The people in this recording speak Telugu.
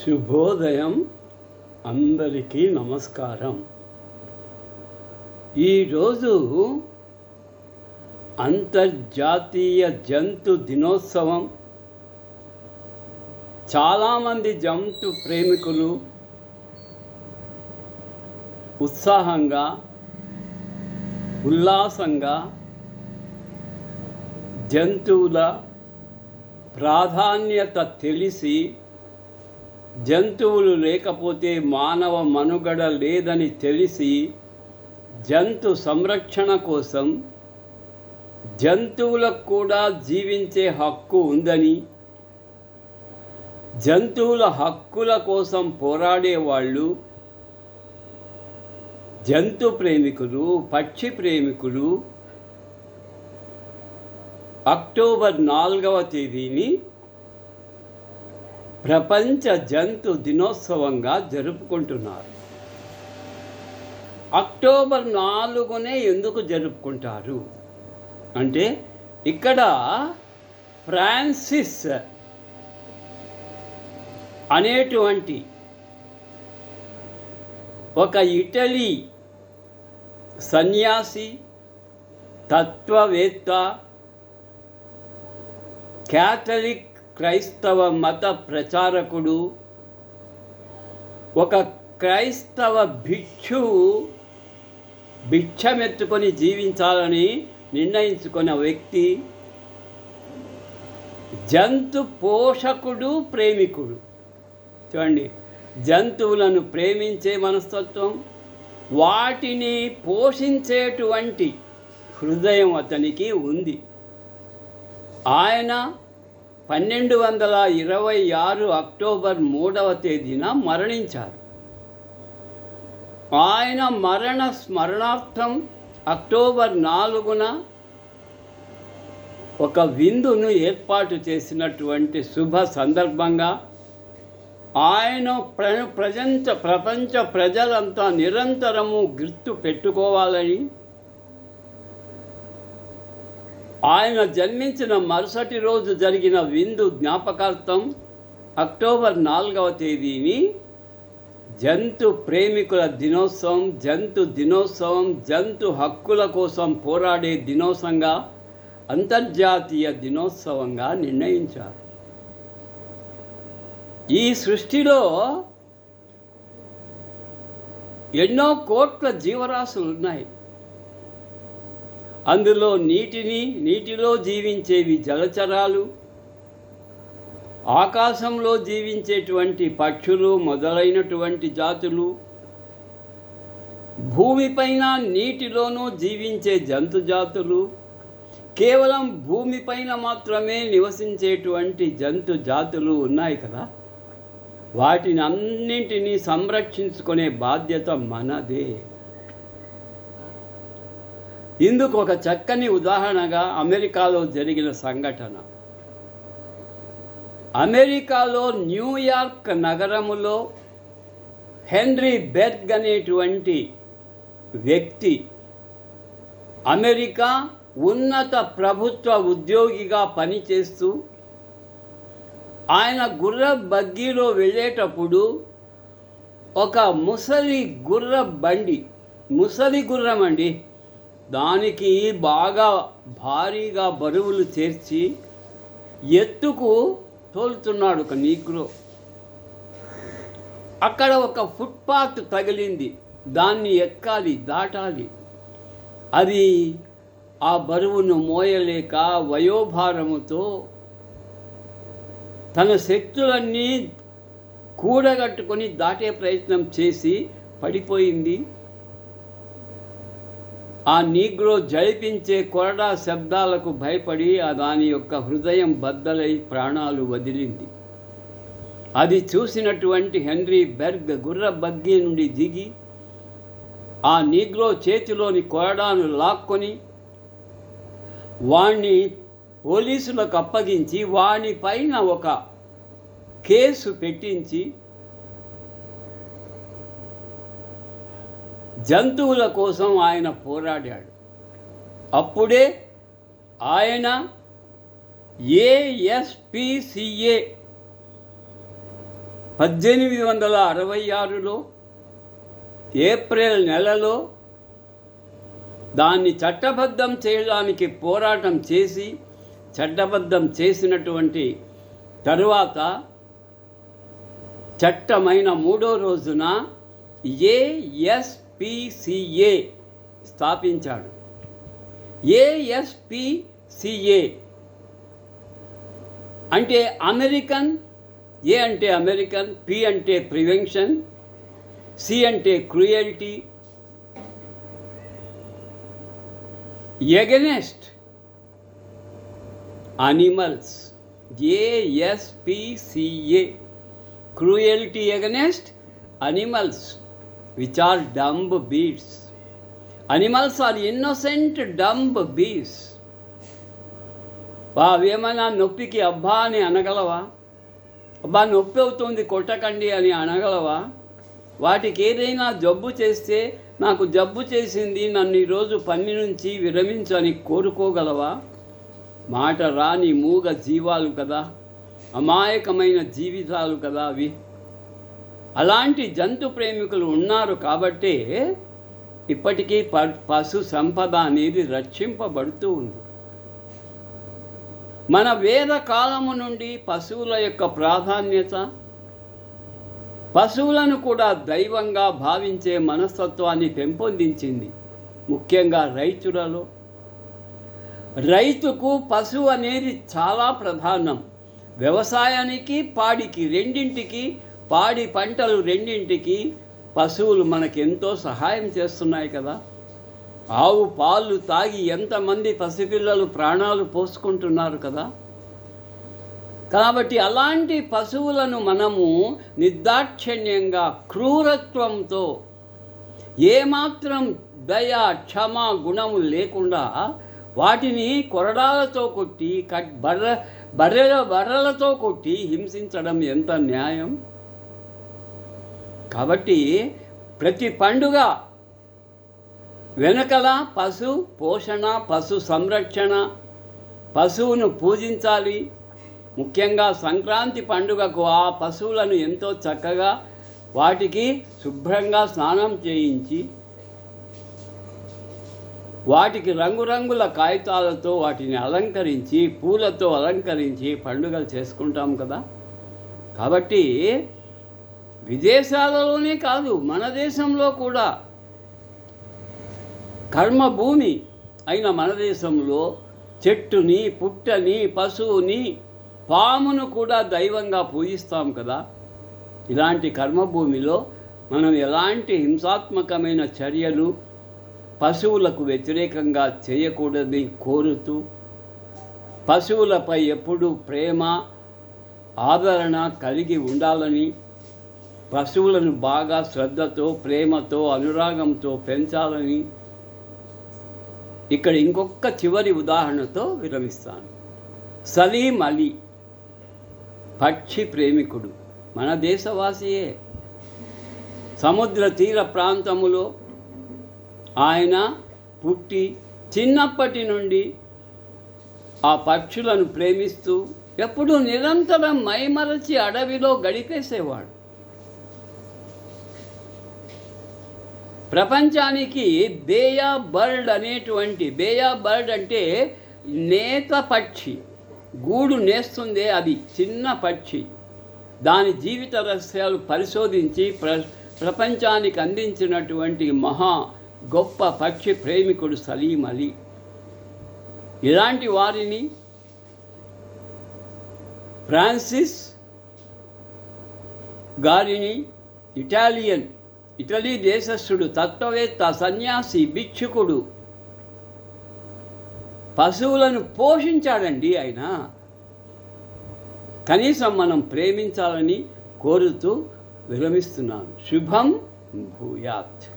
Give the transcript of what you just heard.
శుభోదయం అందరికీ నమస్కారం. ఈరోజు అంతర్జాతీయ జంతు దినోత్సవం. చాలామంది జంతు ప్రేమికులు ఉత్సాహంగా ఉల్లాసంగా జంతువుల ప్రాధాన్యత తెలిసి జంతువులు లేకపోతే మానవ మనుగడ లేదని తెలిసి జంతు సంరక్షణ కోసం జంతువులకు కూడా జీవించే హక్కు ఉందని జంతువుల హక్కుల కోసం పోరాడే వాళ్ళు జంతు ప్రేమికులు పక్షి ప్రేమికులు అక్టోబర్ నాలుగవ తేదీని ప్రపంచ జంతు దినోత్సవంగా జరుపుకుంటున్నారు. అక్టోబర్ నాలుగునే ఎందుకు జరుపుకుంటారు? అంటే ఇక్కడ ఫ్రాన్సిస్ అనేటువంటి ఒక ఇటలీ సన్యాసి తత్వవేత్త క్యాథలిక్ క్రైస్తవ మత ప్రచారకుడు ఒక క్రైస్తవ భిక్షువు భిక్షమెత్తుకొని జీవించాలని నిర్ణయించుకున్న వ్యక్తి జంతు పోషకుడు ప్రేమికుడు. చూడండి జంతువులను ప్రేమించే మనస్తత్వం వాటిని పోషించేటువంటి హృదయం అతనికి ఉంది. ఆయన పన్నెండు వందల ఇరవై ఆరు అక్టోబర్ మూడవ తేదీన మరణించారు. ఆయన మరణ స్మరణార్థం అక్టోబర్ నాలుగున ఒక విందును ఏర్పాటు చేసినటువంటి శుభ సందర్భంగా ఆయన ప్ర ప్రపంచ ప్రపంచ ప్రజలంతా నిరంతరము గుర్తు పెట్టుకోవాలని ఆయన జన్మించిన మరుసటి రోజు జరిగిన విందు జ్ఞాపకార్థం అక్టోబర్ నాలుగవ తేదీని జంతు ప్రేమికుల దినోత్సవం జంతు దినోత్సవం జంతు హక్కుల కోసం పోరాడే దినోత్సవంగా అంతర్జాతీయ దినోత్సవంగా నిర్ణయించారు. ఈ సృష్టిలో ఎన్నో కోట్ల జీవరాశులు ఉన్నాయి. అందులో నీటిని నీటిలో జీవించేవి జలచరాలు ఆకాశంలో జీవించేటువంటి పక్షులు మొదలైనటువంటి జాతులు భూమిపైన నీటిలోనూ జీవించే జంతు జాతులు కేవలం భూమిపైన మాత్రమే నివసించేటువంటి జంతు జాతులు ఉన్నాయి కదా. వాటిని అన్నింటినీ సంరక్షించుకునే బాధ్యత మనదే. ఇందుకు ఒక చక్కని ఉదాహరణగా అమెరికాలో జరిగిన సంఘటన. అమెరికాలో న్యూయార్క్ నగరములో హెన్రీ బెర్గ్ అనేటువంటి వ్యక్తి అమెరికా ఉన్నత ప్రభుత్వ ఉద్యోగిగా పనిచేస్తూ ఆయన గుర్ర బగ్గీలో వెళ్ళేటప్పుడు ఒక ముసలి గుర్ర బండి ముసలి గుర్రం అండి దానికి బాగా భారీగా బరువులు చేర్చి ఎత్తుకు తోలుతున్నాడు ఒక నీగ్రో అక్కడ ఒక ఫుట్పాత్ తగిలింది. దాన్ని ఎక్కాలి దాటాలి. అది ఆ బరువును మోయలేక వయోభారముతో తన శక్తులన్నీ కూడగట్టుకొని దాటే ప్రయత్నం చేసి పడిపోయింది. ఆ నీగ్రో జడిపించే కొరడా శబ్దాలకు భయపడి ఆ దాని యొక్క హృదయం బద్దలై ప్రాణాలు వదిలింది. అది చూసినటువంటి హెన్రీ బెర్గ్ గుర్ర బగ్గి నుండి దిగి ఆ నీగ్రో చేతిలోని కొరడాను లాక్కొని వాణ్ణి పోలీసులకు అప్పగించి వాణిపైన ఒక కేసు పెట్టించి జంతువుల కోసం ఆయన పోరాడాడు. అప్పుడే ఆయన ఏఎస్పిసిఏ పద్దెనిమిది వందల అరవై ఆరులో ఏప్రిల్ నెలలో దాన్ని చట్టబద్ధం చేయడానికి పోరాటం చేసి చట్టబద్ధం చేసినటువంటి తరువాత చట్టమైన మూడో రోజున ఏఎస్పిసిఏ స్థాపించాడు. ఏఎస్పిసిఏ అంటే అమెరికన్ ఏ అంటే అమెరికన్ పి అంటే ప్రివెన్షన్ సి అంటే cruelty against animals. ASPCA cruelty against animals. Which are dumb beasts animals are innocent dumb beasts అవేమైనా నొప్పికి అబ్బా అని అనగలవా? అబ్బా నొప్పి అవుతుంది కొట్టకండి అని అనగలవా? వాటికి ఏదైనా జబ్బు చేస్తే నాకు జబ్బు చేసింది నన్ను ఈరోజు పని నుంచి విరమించని కోరుకోగలవా? మాట రాని మూగ జీవాలు కదా అమాయకమైన జీవితాలు కదా అవి. అలాంటి జంతు ప్రేమికులు ఉన్నారు కాబట్టే ఇప్పటికీ ప పశు సంపద అనేది రక్షింపబడుతూ ఉంది. మన వేద కాలము నుండి పశువుల యొక్క ప్రాధాన్యత పశువులను కూడా దైవంగా భావించే మనస్తత్వాన్ని పెంపొందించింది ముఖ్యంగా రైతులలో. రైతుకు పశువు అనేది చాలా ప్రధానం. వ్యవసాయానికి పాడికి రెండింటికి పాడి పంటలు రెండింటికి పశువులు మనకెంతో సహాయం చేస్తున్నాయి కదా. ఆవు పాలు తాగి ఎంతమంది పసిపిల్లలు ప్రాణాలు పోసుకుంటున్నారు కదా. కాబట్టి అలాంటి పశువులను మనము నిర్దాక్షిణ్యంగా క్రూరత్వంతో ఏమాత్రం దయ క్షమ గుణము లేకుండా వాటిని కొరడాలతో కొట్టి కట్ బర్ర బర్రెల బర్రెలతో కొట్టి హింసించడం ఎంత న్యాయం? కాబట్టి ప్రతి పండుగ వెనకల పశు పోషణ పశు సంరక్షణ పశువును పూజించాలి. ముఖ్యంగా సంక్రాంతి పండుగకు ఆ పశువులను ఎంతో చక్కగా వాటికి శుభ్రంగా స్నానం చేయించి వాటికి రంగురంగుల కాగితాలతో వాటిని అలంకరించి పూలతో అలంకరించి పండుగలు చేసుకుంటాం కదా. కాబట్టి విదేశాలలోనే కాదు మన దేశంలో కూడా. కర్మభూమి అయిన మన దేశంలో చెట్టుని పుట్టని పశువుని పామును కూడా దైవంగా పూజిస్తాం కదా. ఇలాంటి కర్మభూమిలో మనం ఎలాంటి హింసాత్మకమైన చర్యలు పశువులకు వ్యతిరేకంగా చేయకూడదని కోరుతూ పశువులపై ఎప్పుడూ ప్రేమ ఆదరణ కలిగి ఉండాలని పశువులను బాగా శ్రద్ధతో ప్రేమతో అనురాగంతో పెంచాలని ఇక్కడ ఇంకొక చివరి ఉదాహరణతో విరమిస్తాను. సలీం అలీ పక్షి ప్రేమికుడు మన దేశవాసియే. సముద్ర తీర ప్రాంతములో ఆయన పుట్టి చిన్నప్పటి నుండి ఆ పక్షులను ప్రేమిస్తూ ఎప్పుడూ నిరంతరం మైమరచి అడవిలో గడిపేసేవాడు. ప్రపంచానికి బేయా బర్డ్ అనేటువంటి బేయా బర్డ్ అంటే నేత పక్షి. గూడు నేస్తుందే అది చిన్న పక్షి. దాని జీవిత రహస్యాలు పరిశోధించి ప్ర ప్రపంచానికి అందించినటువంటి మహా గొప్ప పక్షి ప్రేమికుడు సలీం అలీ. ఇలాంటి వారిని ఫ్రాన్సిస్ గారిని ఇటాలియన్ ఇటలీ దేశస్థుడు తత్వవేత్త సన్యాసి భిక్షుకుడు. పశువులను పోషించాడండి ఆయన. కనీసం మనం ప్రేమించాలని కోరుతూ విరమిస్తున్నాను శుభం భూయాత్.